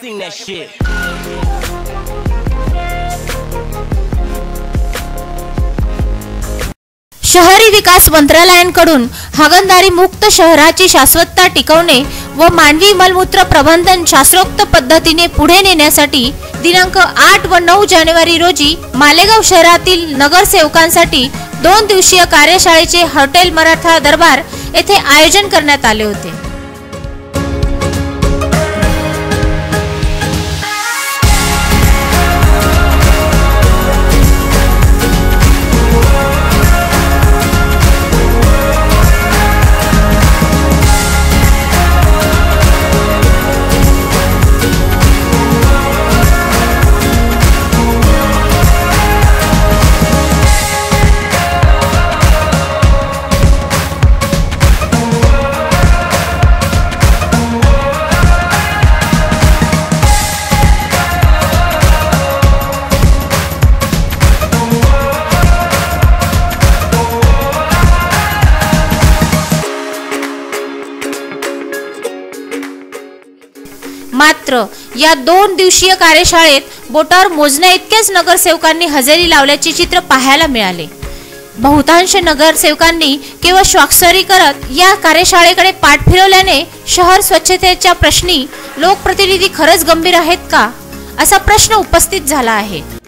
Sing that shit. शहरी विकास मंत्रालयांकडून हागणदारी मुक्त शहराची शाश्वतता टिकवणे व मानवी मलमूत्र प्रबंधन शास्त्रोक्त पद्धतीने पुढे नेण्यासाठी दिनांक आठ व नऊ जानेवारी रोजी मालेगाव शहरातील नगरसेवकांसाठी दोन दिवसीय कार्यशाळेचे हॉटेल मराठा दरबार येथे आयोजन करण्यात आले होते मात्र या दोन दिवसीय कार्यशाळेत बोटावर मोजण्या इतक्याच नगरसेवकांनी हजेरी लावल्याचे चित्र पाहायला मिळाले. बहुतांश नगरसेवकांनी केवळ स्वाक्षरी करत या कार्यशाळेकडे पाठ फिरवल्याने शहर स्वच्छतेच्या प्रश्नी लोकप्रतिनिधी खरंच गंभीर आहेत का? असा प्रश्न उपस्थित झाला आहे.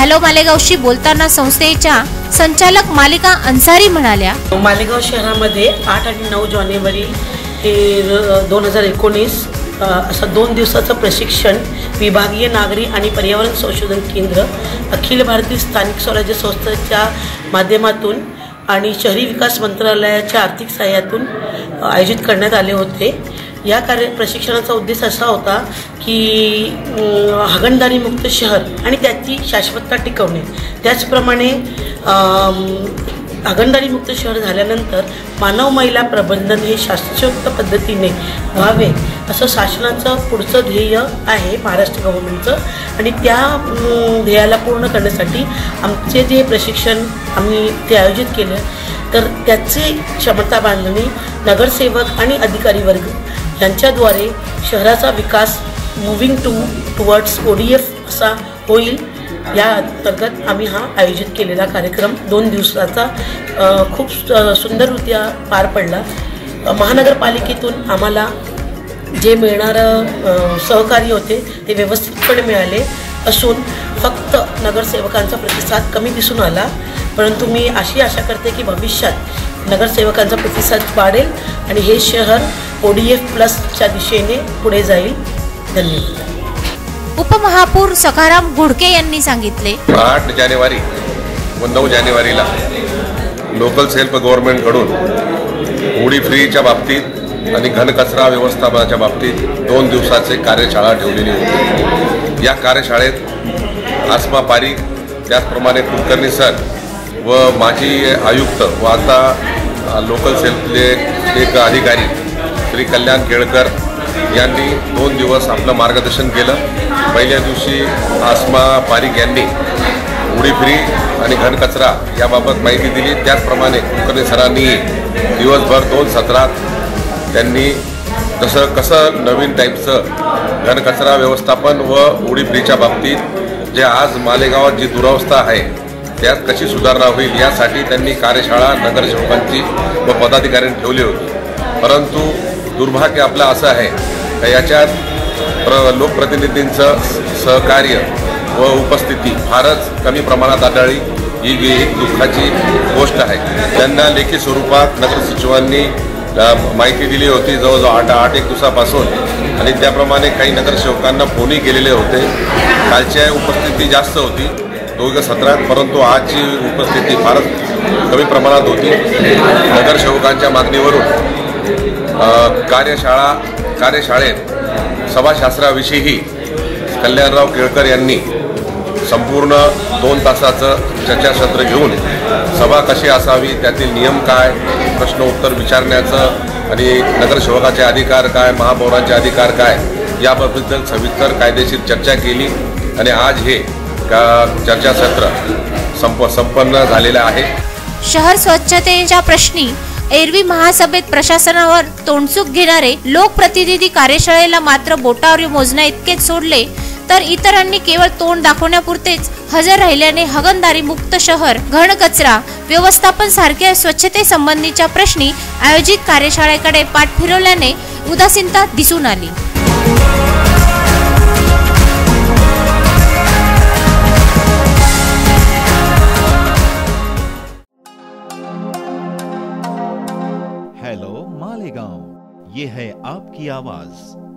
हॅलो मालेगावशी बोलताना संस्थेच्या संचालक मालिका अन्सारी म्हणाल्या मालेगाव शहरामध्ये आठ आणि नऊ जानेवारी ते दोन हजार एकोणीस असं दोन दिवसाचं प्रशिक्षण विभागीय नागरी आणि पर्यावरण संशोधन केंद्र अखिल भारतीय स्थानिक स्वराज्य संस्थेच्या माध्यमातून आणि शहरी विकास मंत्रालयाच्या आर्थिक सहाय्यातून आयोजित करण्यात आले होते. या कार्य प्रशिक्षणाचा उद्देश असा होता की अं, हागणदारीमुक्त शहर आणि त्याची शाश्वतता टिकवणे. त्याचप्रमाणे अम, हागणदारीमुक्त शहर झाल्यानंतर मानव महिला प्रबंधन हे शास्त्रोक्त पद्धतीने व्हावे असं शासनाचं पुढचं ध्येय आहे महाराष्ट्र गव्हर्नमेंटचं आणि त्या ध्येयाला पूर्ण करण्यासाठी आमचे जे प्रशिक्षण आम्ही ते आयोजित केलं तर त्याची क्षमता बांधणी नगरसेवक आणि अधिकारी वर्ग यांच्याद्वारे शहराचा विकास moving to towards O D F असा होईल. या अंतर्गत आम्ही हा आयोजित केलेला कार्यक्रम दोन दिवसाचा खूप सु- सुंदररित्या पार पडला. महानगरपालिकेतून आम्हाला जे मिळणारं सहकार्य होते ते व्यवस्थितपणे मिळाले. असून फक्त नगरसेवकांचा प्रतिसाद कमी दिसून आला. परंतु मी अशी आशा करते की भविष्यात नगरसेवकांचा प्रतिसाद वाढेल आणि हे शहर ओ डी एफ प्लसच्या दिशेने पुढे जाईल. धन्यवाद. उपमहापौर सखाराम घुडके यांनी सांगितले. आठ जानेवारी व नऊ जानेवारीला लोकल सेल्फ गव्हर्नमेंटकडून होडी फ्रीच्या बाबतीत आणि घनकचरा व्यवस्थापनाच्या बाबतीत दोन दिवसाचे कार्यशाळा ठेवलेली होती. या कार्यशाळेत आसमा पारीख त्याचप्रमाणे कुलकर्णी सर व माजी आयुक्त व आता लोकल सेल्फले एक अधिकारी श्री कल्याण केळकर यांनी दोन दिवस आपलं मार्गदर्शन केलं. पहिल्या दिवशी आसमा पारिक यांनी उडीफिरी आणि घनकचरा याबाबत माहिती दिली. त्याचप्रमाणे कुलकर्णी सरांनी दिवसभर दोन सत्रात त्यांनी जसं कसं नवीन टाईपचं घनकचरा व्यवस्थापन व उडीफिरीच्या बाबतीत जे आज मालेगावात जी दुरावस्था आहे त्यात कशी सुधारणा होईल यासाठी त्यांनी कार्यशाळा नगरसेवकांची व पदाधिकाऱ्यांनी ठेवली होती. परंतु दुर्भाग्य आपलं असं आहे का याच्यात प्र लोकप्रतिनिधींचं सहकार्य व उपस्थिती फारच कमी प्रमाणात आढळली. ही एक दुःखाची गोष्ट आहे. त्यांना लेखी स्वरूपात नगरसचिवांनी सचिवांनी माहिती दिली होती जवळजवळ आठ आठ एक दिवसापासून आणि त्याप्रमाणे काही नगरसेवकांना फोनही केलेले होते. कालच्या उपस्थिती जास्त होती दोघं सत्रात परंतु आजची उपस्थिती फारच कमी प्रमाणात होती. नगरसेवकांच्या मागणीवरून कार्यशाळा कार्यशाळेत सभाशास्त्राविषयीही कल्याणराव केळकर यांनी संपूर्ण दोन तासाचं चर्चासत्र घेऊन सभा कशी असावी त्यातील नियम काय प्रश्न उत्तर विचारण्याचं आणि नगरसेवकाचे अधिकार काय महापौरांचे अधिकार काय याबद्दल सविस्तर कायदेशीर चर्चा केली आणि आज हे का चर्चासत्र संप संपन्न झालेलं आहे. शहर स्वच्छतेच्या प्रश्नी एरवी महासभेत प्रशासनावर तोंडचूक घेणारे लोकप्रतिनिधी कार्यशाळेला मात्र बोटावर मोजण्या इतकेच सोडले तर इतरांनी केवळ तोंड दाखवण्यापुरतेच हजर राहिल्याने हगणदारी मुक्त शहर घन कचरा व्यवस्थापन सारख्या स्वच्छतेसंबंधीच्या प्रश्नी आयोजित कार्यशाळेकडे पाठ फिरवल्याने उदासीनता दिसून आली. ये है आपकी आवाज।